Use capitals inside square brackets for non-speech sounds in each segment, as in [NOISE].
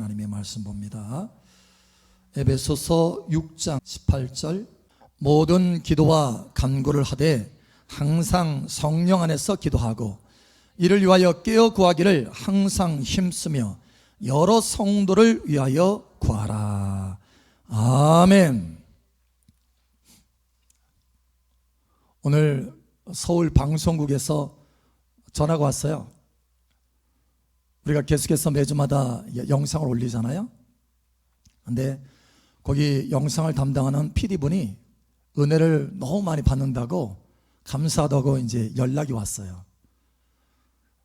하나님의 말씀 봅니다. 에베소서 6장 18절 모든 기도와 간구를 하되 항상 성령 안에서 기도하고 이를 위하여 깨어 구하기를 항상 힘쓰며 여러 성도를 위하여 구하라. 아멘. 오늘 서울 방송국에서 전화가 왔어요. 우리가 계속해서 매주마다 영상을 올리잖아요. 근데 거기 영상을 담당하는 PD분이 은혜를 너무 많이 받는다고 감사하다고 이제 연락이 왔어요.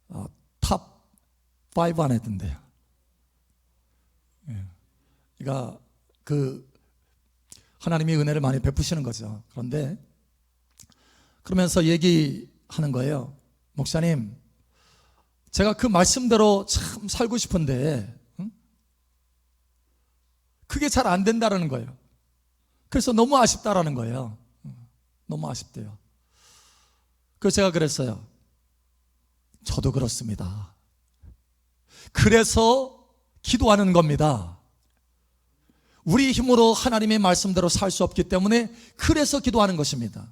어, 탑5 안에 든대요. 예. 그러니까 그 하나님이 은혜를 많이 베푸시는 거죠. 그런데 그러면서 얘기하는 거예요. 목사님, 제가 그 말씀대로 참 살고 싶은데 응? 그게 잘 안 된다라는 거예요. 그래서 너무 아쉽다라는 거예요. 너무 아쉽대요. 그래서 제가 그랬어요. 저도 그렇습니다. 그래서 기도하는 겁니다. 우리 힘으로 하나님의 말씀대로 살 수 없기 때문에 그래서 기도하는 것입니다.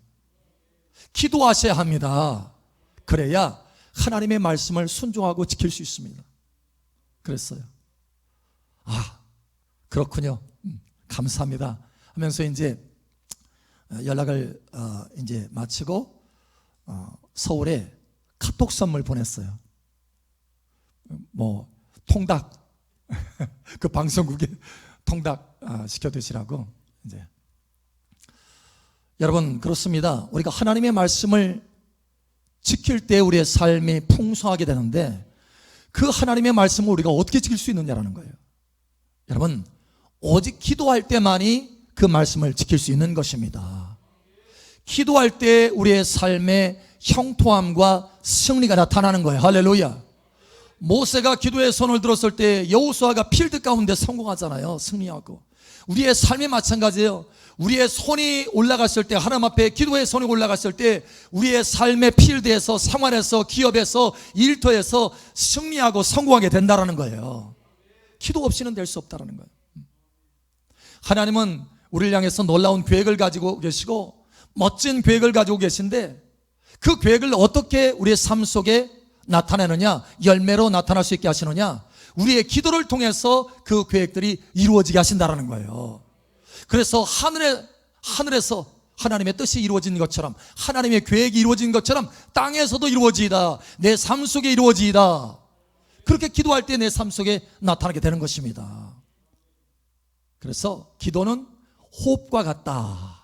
기도하셔야 합니다. 그래야 하나님의 말씀을 순종하고 지킬 수 있습니다. 그랬어요. 아, 그렇군요. 음, 감사합니다. 하면서 이제 연락을 어, 이제 마치고 어, 서울에 카톡 선물 보냈어요. 뭐 통닭 [LAUGHS] 그 방송국에 [LAUGHS] 통닭 아, 시켜 드시라고 이제 여러분 그렇습니다. 우리가 하나님의 말씀을 지킬 때 우리의 삶이 풍성하게 되는데 그 하나님의 말씀을 우리가 어떻게 지킬 수 있느냐라는 거예요. 여러분 오직 기도할 때만이 그 말씀을 지킬 수 있는 것입니다. 기도할 때 우리의 삶의 형통함과 승리가 나타나는 거예요. 할렐루야. 모세가 기도에 손을 들었을 때 여호수아가 필드 가운데 성공하잖아요. 승리하고. 우리의 삶이 마찬가지예요. 우리의 손이 올라갔을 때 하나님 앞에 기도의 손이 올라갔을 때 우리의 삶의 필드에서 생활에서 기업에서 일터에서 승리하고 성공하게 된다라는 거예요. 기도 없이는 될 수 없다라는 거예요. 하나님은 우리를 향해서 놀라운 계획을 가지고 계시고 멋진 계획을 가지고 계신데 그 계획을 어떻게 우리의 삶 속에 나타내느냐 열매로 나타날 수 있게 하시느냐 우리의 기도를 통해서 그 계획들이 이루어지게 하신다라는 거예요. 그래서 하늘에 하늘에서 하나님의 뜻이 이루어진 것처럼 하나님의 계획이 이루어진 것처럼 땅에서도 이루어지이다. 내 삶 속에 이루어지이다. 그렇게 기도할 때 내 삶 속에 나타나게 되는 것입니다. 그래서 기도는 호흡과 같다.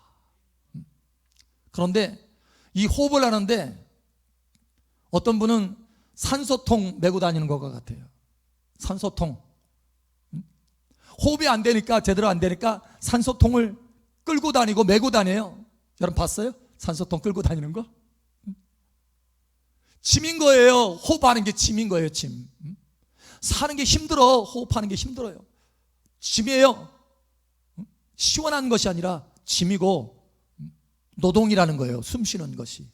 그런데 이 호흡을 하는데 어떤 분은 산소통 메고 다니는 것과 같아요. 산소통. 호흡이 안 되니까 제대로 안 되니까 산소통을 끌고 다니고 메고 다녀요. 여러분 봤어요? 산소통 끌고 다니는 거? 짐인 거예요. 호흡하는 게 짐인 거예요, 짐. 사는 게 힘들어. 호흡하는 게 힘들어요. 짐이에요. 시원한 것이 아니라 짐이고 노동이라는 거예요. 숨 쉬는 것이.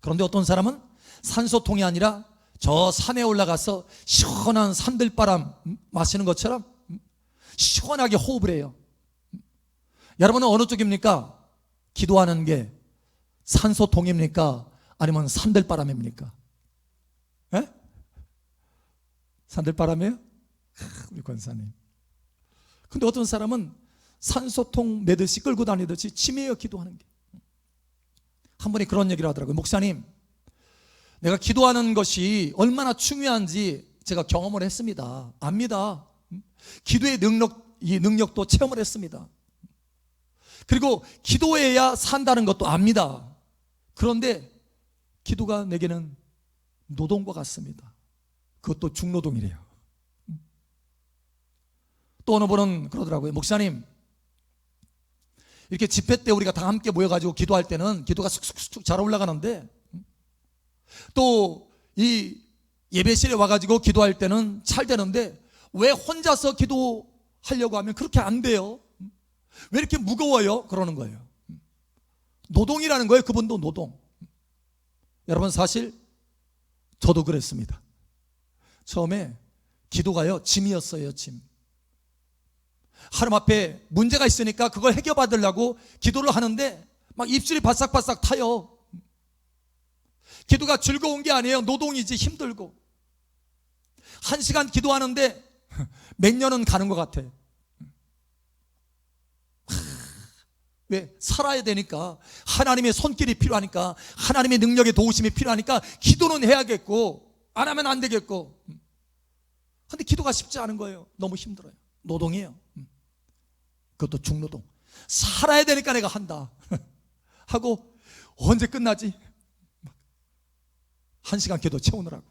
그런데 어떤 사람은 산소통이 아니라 저 산에 올라가서 시원한 산들바람 마시는 것처럼 시원하게 호흡을 해요. 여러분은 어느 쪽입니까? 기도하는 게 산소통입니까? 아니면 산들바람입니까? 에? 산들바람이에요? 우리 권사님. 근데 어떤 사람은 산소통 매듯이 끌고 다니듯이 치매여 기도하는 게. 한 분이 그런 얘기를 하더라고요. 목사님, 내가 기도하는 것이 얼마나 중요한지 제가 경험을 했습니다. 압니다. 기도의 능력, 이 능력도 체험을 했습니다. 그리고 기도해야 산다는 것도 압니다. 그런데 기도가 내게는 노동과 같습니다. 그것도 중노동이래요. 또 어느 분은 그러더라고요. 목사님, 이렇게 집회 때 우리가 다 함께 모여가지고 기도할 때는 기도가 쑥쑥쑥 잘 올라가는데 또 이 예배실에 와가지고 기도할 때는 잘 되는데 왜 혼자서 기도하려고 하면 그렇게 안 돼요? 왜 이렇게 무거워요? 그러는 거예요. 노동이라는 거예요. 그분도 노동. 여러분 사실 저도 그랬습니다. 처음에 기도가요, 짐이었어요, 짐. 하나님 앞에 문제가 있으니까 그걸 해결받으려고 기도를 하는데 막 입술이 바싹바싹 타요. 기도가 즐거운 게 아니에요. 노동이지 힘들고. 한 시간 기도하는데 [LAUGHS] 몇 년은 가는 것 같아. 왜? 살아야 되니까. 하나님의 손길이 필요하니까. 하나님의 능력의 도우심이 필요하니까 기도는 해야겠고, 안 하면 안 되겠고. 근데 기도가 쉽지 않은 거예요. 너무 힘들어요. 노동이에요. 그것도 중노동. 살아야 되니까 내가 한다. [LAUGHS] 하고, 언제 끝나지? 한 시간 기도 채우느라고.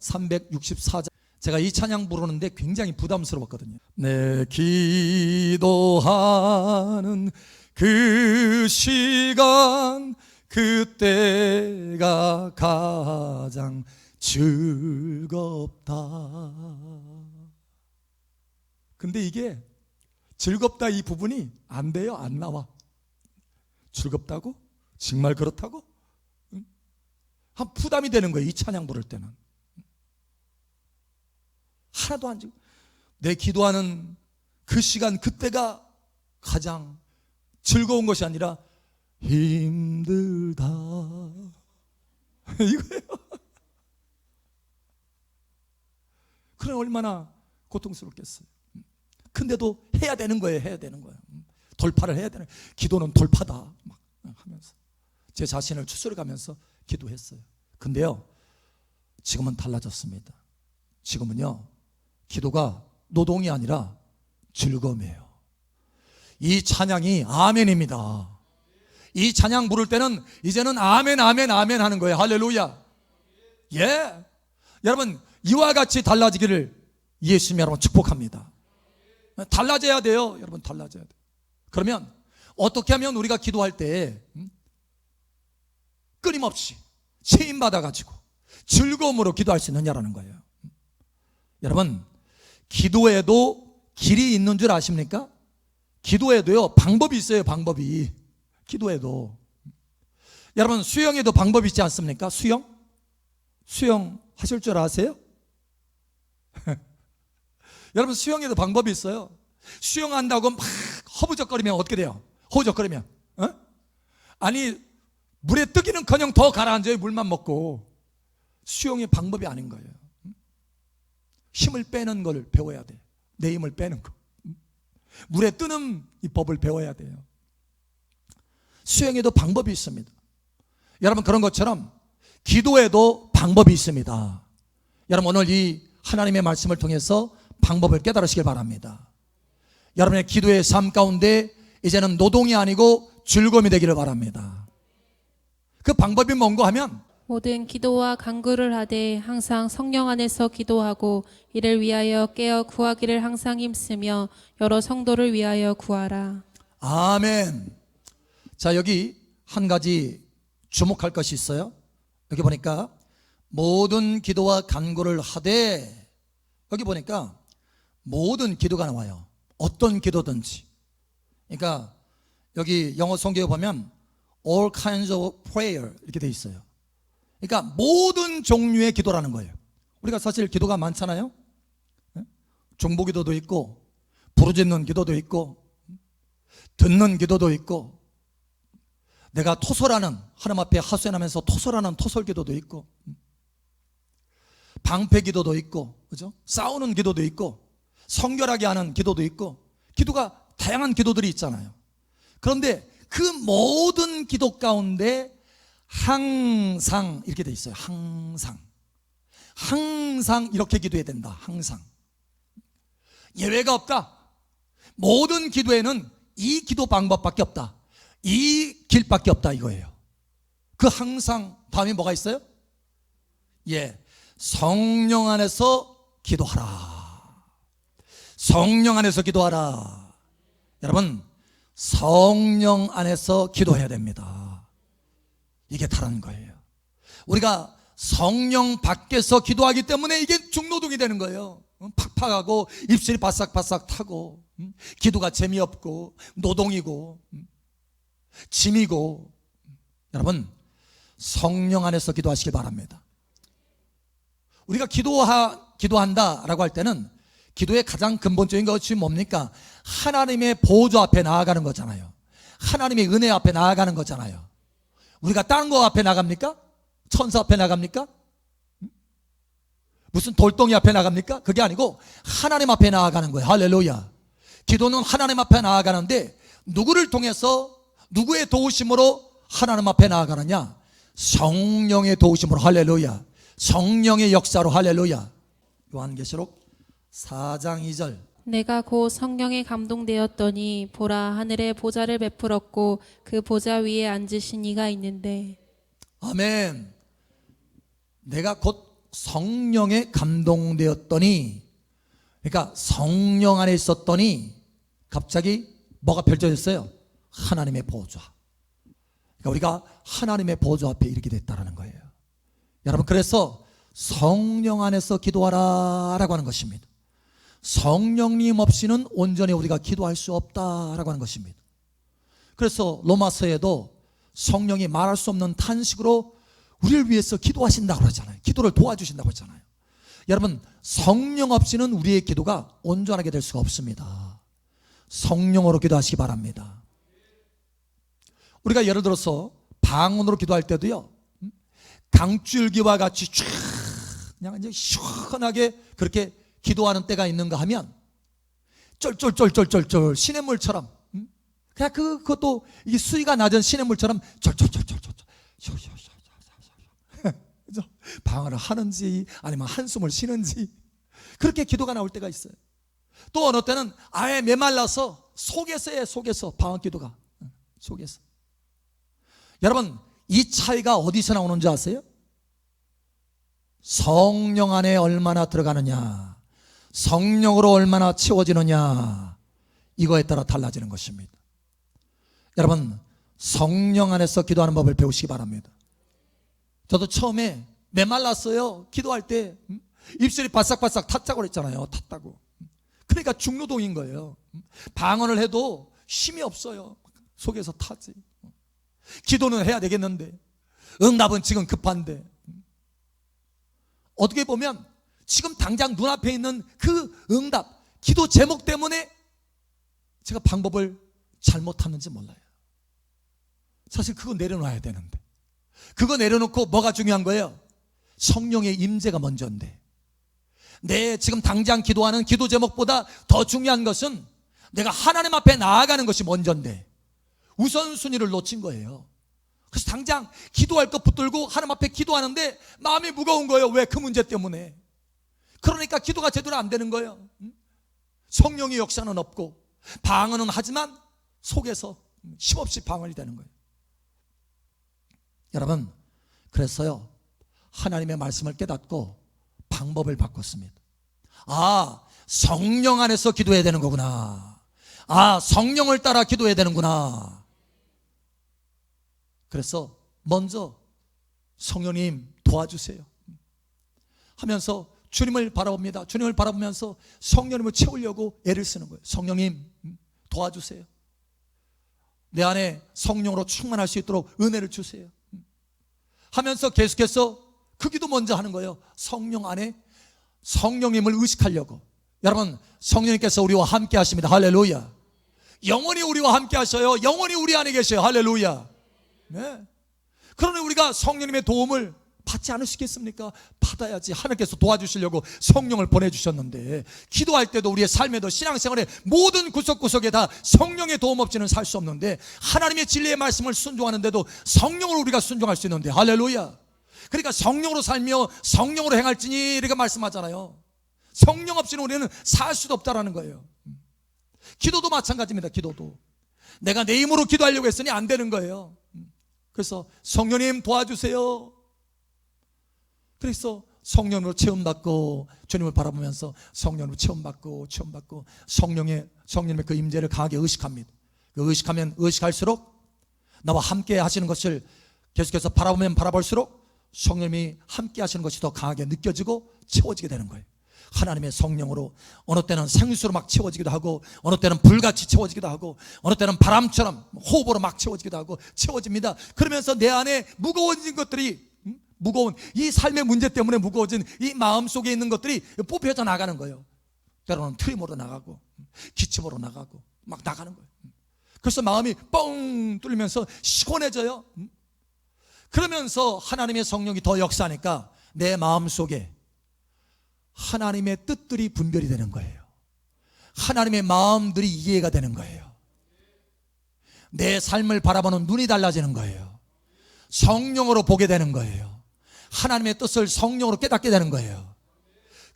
364장. 제가 이 찬양 부르는데 굉장히 부담스러웠거든요. 내 기도하는 그 시간, 그때가 가장 즐겁다. 근데 이게 즐겁다 이 부분이 안 돼요. 안 나와. 즐겁다고? 정말 그렇다고? 응? 한 부담이 되는 거예요. 이 찬양 부를 때는. 하나도 안 지고 내 기도하는 그 시간 그때가 가장 즐거운 것이 아니라 힘들다 [LAUGHS] 이거예요. 그래 얼마나 고통스럽겠어요. 근데도 해야 되는 거예요. 해야 되는 거예요. 돌파를 해야 되는. 기도는 돌파다. 막 하면서 제 자신을 추스려 가면서 기도했어요. 근데요. 지금은 달라졌습니다. 지금은요. 기도가 노동이 아니라 즐거움이에요. 이 찬양이 아멘입니다. 이 찬양 부를 때는 이제는 아멘, 아멘, 아멘 하는 거예요. 할렐루야. 예. 여러분, 이와 같이 달라지기를 예수님 여러분 축복합니다. 달라져야 돼요. 여러분, 달라져야 돼요. 그러면 어떻게 하면 우리가 기도할 때 음? 끊임없이 체인 받아가지고 즐거움으로 기도할 수 있느냐라는 거예요. 여러분, 기도에도 길이 있는 줄 아십니까? 기도에도요, 방법이 있어요, 방법이. 기도에도. 여러분, 수영에도 방법이 있지 않습니까? 수영? 수영 하실 줄 아세요? [LAUGHS] 여러분, 수영에도 방법이 있어요. 수영한다고 막 허부적거리면 어떻게 돼요? 허부적거리면. 어? 아니, 물에 뜨기는 그냥 더 가라앉아요, 물만 먹고. 수영의 방법이 아닌 거예요. 힘을 빼는 걸 배워야 돼. 내 힘을 빼는 거. 물에 뜨는 이 법을 배워야 돼요. 수영에도 방법이 있습니다. 여러분 그런 것처럼 기도에도 방법이 있습니다. 여러분 오늘 이 하나님의 말씀을 통해서 방법을 깨달으시길 바랍니다. 여러분의 기도의 삶 가운데 이제는 노동이 아니고 즐거움이 되기를 바랍니다. 그 방법이 뭔가 하면 모든 기도와 간구를 하되 항상 성령 안에서 기도하고 이를 위하여 깨어 구하기를 항상 힘쓰며 여러 성도를 위하여 구하라. 아멘. 자, 여기 한 가지 주목할 것이 있어요. 여기 보니까 모든 기도와 간구를 하되 여기 보니까 모든 기도가 나와요. 어떤 기도든지. 그러니까 여기 영어 성경에 보면 all kinds of prayer 이렇게 돼 있어요. 그러니까 모든 종류의 기도라는 거예요. 우리가 사실 기도가 많잖아요. 중보기도도 있고 부르짖는 기도도 있고 듣는 기도도 있고 내가 토설하는 하나님 앞에 하소연하면서 토설하는 토설 기도도 있고 방패 기도도 있고 그죠? 싸우는 기도도 있고 성결하게 하는 기도도 있고 기도가 다양한 기도들이 있잖아요. 그런데 그 모든 기도 가운데 항상 이렇게 돼 있어요. 항상. 항상 이렇게 기도해야 된다. 항상. 예외가 없다. 모든 기도에는 이 기도 방법밖에 없다. 이 길밖에 없다 이거예요. 그 항상 다음에 뭐가 있어요? 예. 성령 안에서 기도하라. 성령 안에서 기도하라. 여러분, 성령 안에서 기도해야 됩니다. 이게 다른 거예요. 우리가 성령 밖에서 기도하기 때문에 이게 중노동이 되는 거예요. 팍팍하고 입술이 바싹바싹 타고 기도가 재미없고 노동이고 짐이고 여러분 성령 안에서 기도하시길 바랍니다. 우리가 기도하 기도한다라고 할 때는 기도의 가장 근본적인 것이 뭡니까? 하나님의 보좌 앞에 나아가는 거잖아요. 하나님의 은혜 앞에 나아가는 거잖아요. 우리가 다른 거 앞에 나갑니까? 천사 앞에 나갑니까? 무슨 돌덩이 앞에 나갑니까? 그게 아니고 하나님 앞에 나아가는 거예요. 할렐루야. 기도는 하나님 앞에 나아가는데 누구를 통해서 누구의 도우심으로 하나님 앞에 나아가느냐? 성령의 도우심으로 할렐루야. 성령의 역사로 할렐루야. 요한계시록 4장 2절. 내가 곧 성령에 감동되었더니 보라 하늘에 보좌를 베풀었고 그 보좌 위에 앉으신 이가 있는데 아멘. 내가 곧 성령에 감동되었더니, 그러니까 성령 안에 있었더니 갑자기 뭐가 펼쳐졌어요? 하나님의 보좌. 그러니까 우리가 하나님의 보좌 앞에 이르게 됐다라는 거예요. 여러분 그래서 성령 안에서 기도하라라고 하는 것입니다. 성령님 없이는 온전히 우리가 기도할 수 없다라고 하는 것입니다. 그래서 로마서에도 성령이 말할 수 없는 탄식으로 우리를 위해서 기도하신다고 그러잖아요. 기도를 도와주신다고 했잖아요. 여러분, 성령 없이는 우리의 기도가 온전하게 될 수가 없습니다. 성령으로 기도하시기 바랍니다. 우리가 예를 들어서 방언으로 기도할 때도요, 음? 강줄기와 같이 쫙 그냥 이제 시원하게 그렇게 기도하는 때가 있는가 하면 쫄쫄쫄쫄쫄쫄 시냇물처럼 음? 그냥 그 그것도 이 수위가 낮은 시냇물처럼 쫄쫄쫄쫄쫄 [LAUGHS] 그죠? 방언을 하는지 아니면 한숨을 쉬는지 그렇게 기도가 나올 때가 있어요. 또 어느 때는 아예 메말라서 속에서의 속에서 방언 기도가 응, 속에서 여러분 이 차이가 어디서 나오는지 아세요? 성령 안에 얼마나 들어가느냐 성령으로 얼마나 채워지느냐 이거에 따라 달라지는 것입니다. 여러분 성령 안에서 기도하는 법을 배우시기 바랍니다. 저도 처음에 메말랐어요. 기도할 때 음? 입술이 바싹바싹 탔다고 그랬잖아요. 탔다고. 그러니까 중노동인 거예요. 방언을 해도 힘이 없어요. 속에서 타지. 기도는 해야 되겠는데 응답은 지금 급한데 어떻게 보면 지금 당장 눈앞에 있는 그 응답, 기도 제목 때문에 제가 방법을 잘못하는지 몰라요. 사실 그거 내려놔야 되는데. 그거 내려놓고 뭐가 중요한 거예요? 성령의 임재가 먼저인데. 내 지금 당장 기도하는 기도 제목보다 더 중요한 것은 내가 하나님 앞에 나아가는 것이 먼저인데 우선순위를 놓친 거예요. 그래서 당장 기도할 것 붙들고 하나님 앞에 기도하는데 마음이 무거운 거예요. 왜? 그 문제 때문에. 그러니까 기도가 제대로 안 되는 거예요. 음? 성령의 역사는 없고 방언은 하지만 속에서 힘없이 방언이 되는 거예요. 여러분, 그래서요, 하나님의 말씀을 깨닫고 방법을 바꿨습니다. 아, 성령 안에서 기도해야 되는 거구나. 아, 성령을 따라 기도해야 되는구나. 그래서 먼저 성령님 도와주세요. 하면서 주님을 바라봅니다. 주님을 바라보면서 성령님을 채우려고 애를 쓰는 거예요. 성령님 도와주세요. 내 안에 성령으로 충만할 수 있도록 은혜를 주세요. 하면서 계속해서 그 기도 먼저 하는 거예요. 성령 안에 성령님을 의식하려고. 여러분, 성령님께서 우리와 함께 하십니다. 할렐루야. 영원히 우리와 함께 하셔요. 영원히 우리 안에 계셔요. 할렐루야. 네. 그러니 우리가 성령님의 도움을 받지 않으시겠습니까? 받아야지. 하나님께서 도와주시려고 성령을 보내주셨는데, 기도할 때도 우리의 삶에 도 신앙생활의 모든 구석구석에 다 성령의 도움 없이는 살 수 없는데, 하나님의 진리의 말씀을 순종하는데도 성령으로 우리가 순종할 수 있는데, 할렐루야. 그러니까 성령으로 살며 성령으로 행할지니 이렇게 말씀하잖아요. 성령 없이는 우리는 살 수도 없다라는 거예요. 기도도 마찬가지입니다. 기도도. 내가 내 힘으로 기도하려고 했으니 안 되는 거예요. 그래서 성령님 도와주세요. 그래서 성령으로 체험받고 주님을 바라보면서 성령으로 체험받고 체험받고 성령의 성령의 그 임재를 강하게 의식합니다. 그 의식하면 의식할수록 나와 함께 하시는 것을 계속해서 바라보면 바라볼수록 성령이 함께 하시는 것이 더 강하게 느껴지고 채워지게 되는 거예요. 하나님의 성령으로 어느 때는 생수로 막 채워지기도 하고 어느 때는 불같이 채워지기도 하고 어느 때는 바람처럼 호흡으로 막 채워지기도 하고 채워집니다. 그러면서 내 안에 무거워진 것들이 음? 무거운 이 삶의 문제 때문에 무거워진 이 마음 속에 있는 것들이 뽑혀져 나가는 거예요. 때로는 트림으로 나가고 기침으로 나가고 막 나가는 거예요. 그래서 마음이 뻥 뚫리면서 시원해져요. 그러면서 하나님의 성령이 더 역사하니까 내 마음 속에 하나님의 뜻들이 분별이 되는 거예요. 하나님의 마음들이 이해가 되는 거예요. 내 삶을 바라보는 눈이 달라지는 거예요. 성령으로 보게 되는 거예요. 하나님의 뜻을 성령으로 깨닫게 되는 거예요.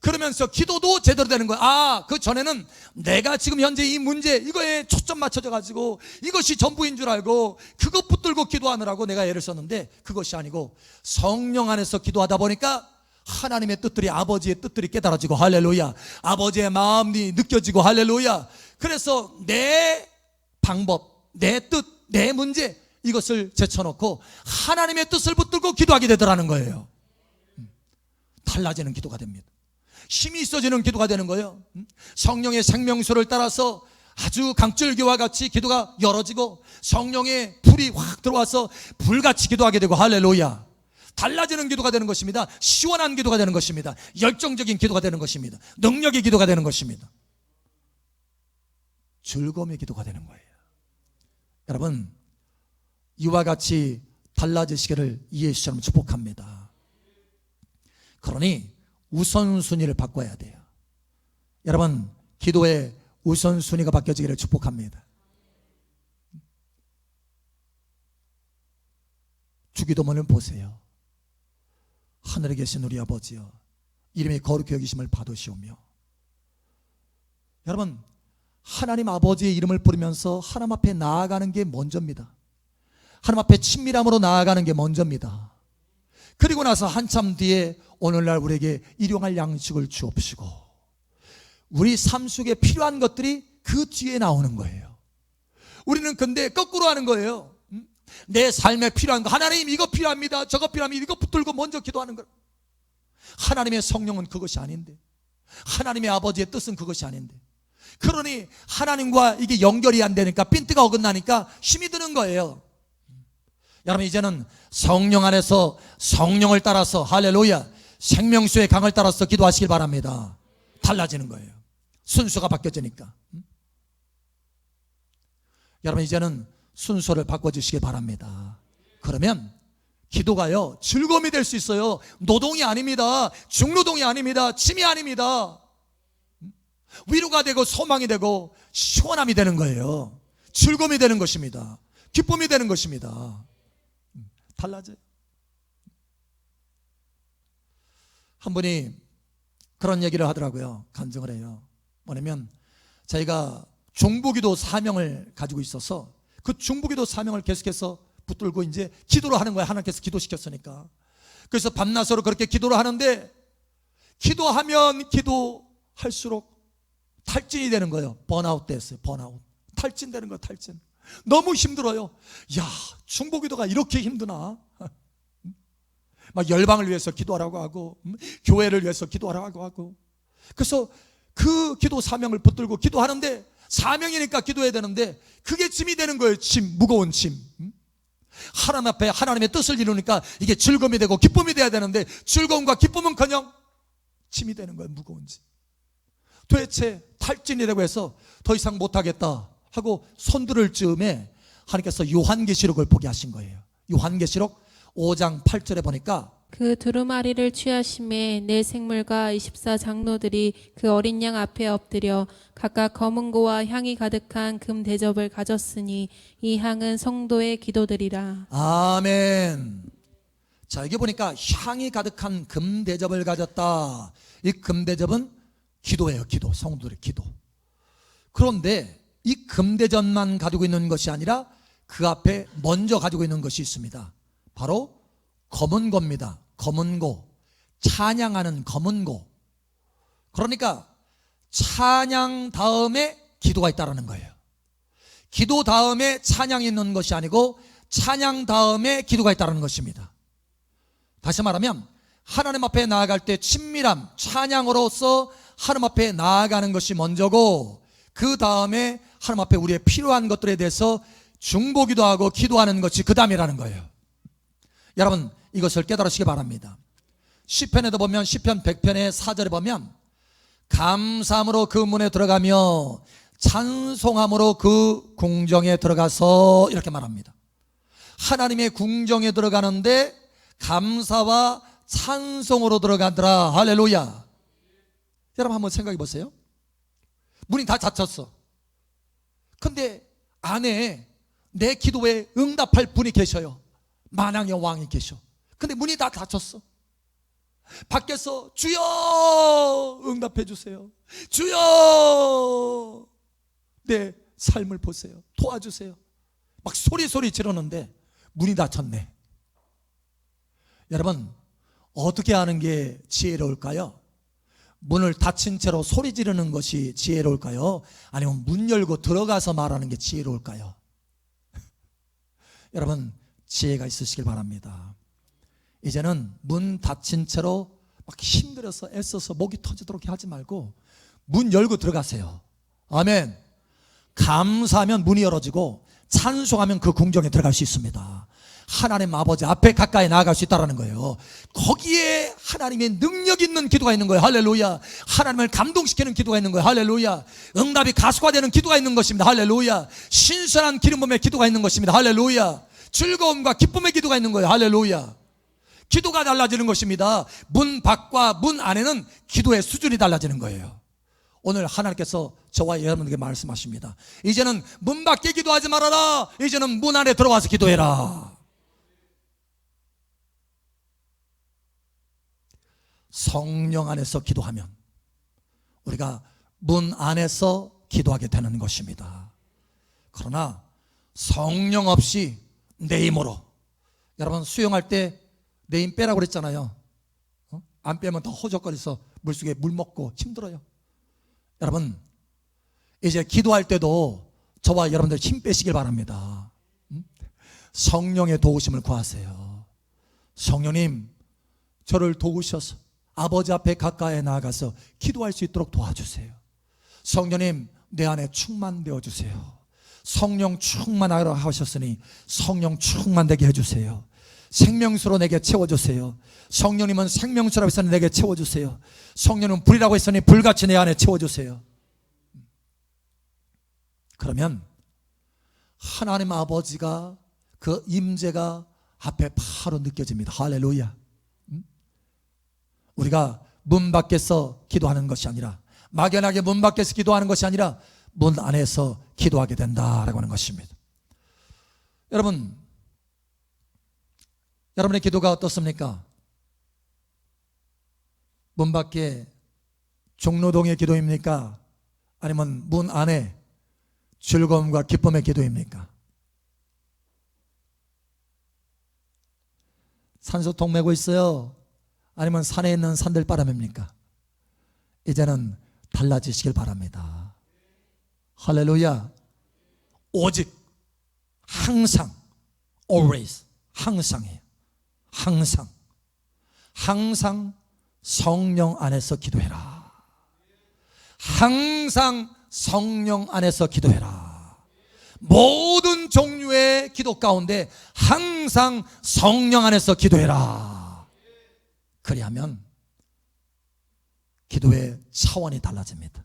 그러면서 기도도 제대로 되는 거예요. 아, 그 전에는 내가 지금 현재 이 문제, 이거에 초점 맞춰져 가지고 이것이 전부인 줄 알고 그것 붙들고 기도하느라고 내가 애를 썼는데 그것이 아니고 성령 안에서 기도하다 보니까 하나님의 뜻들이 아버지의 뜻들이 깨달아지고 할렐루야. 아버지의 마음이 느껴지고 할렐루야. 그래서 내 방법, 내 뜻, 내 문제 이것을 제쳐놓고 하나님의 뜻을 붙들고 기도하게 되더라는 거예요. 음, 달라지는 기도가 됩니다. 힘이 있어지는 기도가 되는 거예요. 음, 성령의 생명수를 따라서 아주 강줄기와 같이 기도가 열어지고 성령의 불이 확 들어와서 불같이 기도하게 되고 할렐루야. 달라지는 기도가 되는 것입니다. 시원한 기도가 되는 것입니다. 열정적인 기도가 되는 것입니다. 능력의 기도가 되는 것입니다. 즐거움의 기도가 되는 거예요. 여러분, 이와 같이 달라지시기를 예수처럼 축복합니다. 그러니 우선순위를 바꿔야 돼요. 여러분, 기도의 우선순위가 바뀌어지기를 축복합니다. 주기도문을 보세요. 하늘에 계신 우리 아버지여, 이름이 거룩히 여기심을 받으시오며, 여러분, 하나님 아버지의 이름을 부르면서 하나님 앞에 나아가는 게 먼저입니다. 하나님 앞에 친밀함으로 나아가는 게 먼저입니다. 그리고 나서 한참 뒤에 오늘날 우리에게 일용할 양식을 주옵시고 우리 삶 속에 필요한 것들이 그 뒤에 나오는 거예요. 우리는 근데 거꾸로 하는 거예요. 음? 내 삶에 필요한 거 하나님 이거 필요합니다. 저거 필요합니다. 이거 붙들고 먼저 기도하는 거. 하나님의 성령은 그것이 아닌데 하나님의 아버지의 뜻은 그것이 아닌데 그러니 하나님과 이게 연결이 안 되니까 핀트가 어긋나니까 힘이 드는 거예요. 여러분 이제는 성령 안에서 성령을 따라서 할렐루야 생명수의 강을 따라서 기도하시길 바랍니다. 달라지는 거예요. 순서가 바뀌어지니까. 음? 여러분 이제는 순서를 바꿔주시길 바랍니다. 그러면 기도가요 즐거움이 될 수 있어요. 노동이 아닙니다. 중노동이 아닙니다. 짐이 아닙니다. 음? 위로가 되고 소망이 되고 시원함이 되는 거예요. 즐거움이 되는 것입니다. 기쁨이 되는 것입니다. 달라져요. 한 분이 그런 얘기를 하더라고요. 간증을 해요. 뭐냐면 자기가 중보기도 사명을 가지고 있어서 그 중보기도 사명을 계속해서 붙들고 이제 기도를 하는 거야. 하나님께서 기도시켰으니까. 그래서 밤낮으로 그렇게 기도를 하는데 기도하면 기도할수록 탈진이 되는 거예요. 번아웃 됐어요. 번아웃. 탈진되는 거예요. 탈진. 너무 힘들어요. 야, 중보기도가 이렇게 힘드나? 막 열방을 위해서 기도하라고 하고 음, 교회를 위해서 기도하라고 하고 그래서 그 기도 사명을 붙들고 기도하는데 사명이니까 기도해야 되는데 그게 짐이 되는 거예요. 짐, 무거운 짐. 음? 하나님 앞에 하나님의 뜻을 이루니까 이게 즐거움이 되고 기쁨이 돼야 되는데 즐거움과 기쁨은커녕 짐이 되는 거예요. 무거운 짐. 도대체 탈진이 되고 해서 더 이상 못하겠다 하고 손들을 즈음에 하나님께서 요한계시록을 보게 하신 거예요. 요한계시록 5장 8절에 보니까 그 두루마리를 취하심에 내 생물과 24 장로들이 그 어린 양 앞에 엎드려 각각 검은 고와 향이 가득한 금 대접을 가졌으니 이 향은 성도의 기도들이라. 아멘. 자, 여기 보니까 향이 가득한 금 대접을 가졌다. 이 금 대접은 기도예요, 기도. 성도들의 기도. 그런데 이 금대접만 가지고 있는 것이 아니라 그 앞에 먼저 가지고 있는 것이 있습니다. 바로 검은 고입니다. 검은 고. 찬양하는 검은 고. 그러니까 찬양 다음에 기도가 있다라는 거예요. 기도 다음에 찬양이 있는 것이 아니고 찬양 다음에 기도가 있다는 것입니다. 다시 말하면 하나님 앞에 나아갈 때 친밀함, 찬양으로서 하나님 앞에 나아가는 것이 먼저고 그 다음에 하나님 앞에 우리의 필요한 것들에 대해서 중보기도 하고 기도하는 것이 그 다음이라는 거예요. 여러분 이것을 깨달으시기 바랍니다. 시편에도 보면 시편 100편의 4절에 보면 감사함으로 그 문에 들어가며 찬송함으로 그 궁정에 들어가서 이렇게 말합니다. 하나님의 궁정에 들어가는데 감사와 찬송으로 들어가더라. 할렐루야. 여러분 한번 생각해 보세요. 문이 다 닫혔어. 근데 안에 내 기도에 응답할 분이 계셔요. 만왕의 왕이 계셔. 근데 문이 다 닫혔어. 밖에서 주여 응답해 주세요. 주여 내 삶을 보세요. 도와주세요. 막 소리 소리 지르는데 문이 닫혔네. 여러분 어떻게 하는 게 지혜로울까요? 문을 닫힌 채로 소리 지르는 것이 지혜로울까요? 아니면 문 열고 들어가서 말하는 게 지혜로울까요? [LAUGHS] 여러분 지혜가 있으시길 바랍니다. 이제는 문 닫힌 채로 막 힘들어서 애써서 목이 터지도록 하지 말고 문 열고 들어가세요. 아멘. 감사하면 문이 열어지고 찬송하면 그 궁정에 들어갈 수 있습니다. 하나님 아버지 앞에 가까이 나아갈 수 있다는 거예요. 거기에 하나님의 능력 있는 기도가 있는 거예요. 할렐루야. 하나님을 감동시키는 기도가 있는 거예요. 할렐루야. 응답이 가수화되는 기도가 있는 것입니다. 할렐루야. 신선한 기름 부음의 기도가 있는 것입니다. 할렐루야. 즐거움과 기쁨의 기도가 있는 거예요. 할렐루야. 기도가 달라지는 것입니다. 문 밖과 문 안에는 기도의 수준이 달라지는 거예요. 오늘 하나님께서 저와 여러분에게 말씀하십니다. 이제는 문 밖에 기도하지 말아라. 이제는 문 안에 들어와서 기도해라. 성령 안에서 기도하면 우리가 문 안에서 기도하게 되는 것입니다. 그러나 성령 없이 내 힘으로 여러분 수영할 때 내 힘 빼라고 그랬잖아요. 어? 안 빼면 더 허적거려서 물속에 물 먹고 힘들어요. 여러분 이제 기도할 때도 저와 여러분들 힘 빼시길 바랍니다. 음? 성령의 도우심을 구하세요. 성령님 저를 도우셔서 아버지 앞에 가까이 나아가서 기도할 수 있도록 도와주세요. 성령님 내 안에 충만되어 주세요. 성령 충만하라 하셨으니 성령 충만되게 해주세요. 생명수로 내게 채워주세요. 성령님은 생명수라고 했으니 내게 채워주세요. 성령은 불이라고 했으니 불같이 내 안에 채워주세요. 그러면 하나님 아버지가 그 임재가 앞에 바로 느껴집니다. 할렐루야. 음? 우리가 문 밖에서 기도하는 것이 아니라 막연하게 문 밖에서 기도하는 것이 아니라 문 안에서 기도하게 된다라고 하는 것입니다. 여러분, 여러분의 기도가 어떻습니까? 문 밖에 종로동의 기도입니까? 아니면 문 안에 즐거움과 기쁨의 기도입니까? 산소통 메고 있어요? 아니면 산에 있는 산들바람입니까? 이제는 달라지시길 바랍니다. 할렐루야. 오직 항상 always 항상이에요. 항상 항상 성령 안에서 기도해라. 항상 성령 안에서 기도해라. 모든 종류의 기도 가운데 항상 성령 안에서 기도해라. 그리하면 기도의 차원이 달라집니다.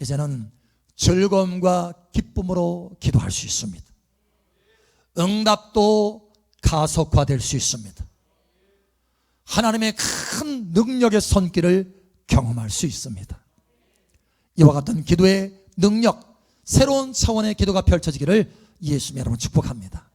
이제는 즐거움과 기쁨으로 기도할 수 있습니다. 응답도 가속화될 수 있습니다. 하나님의 큰 능력의 손길을 경험할 수 있습니다. 이와 같은 기도의 능력, 새로운 차원의 기도가 펼쳐지기를 예수님 여러분 축복합니다.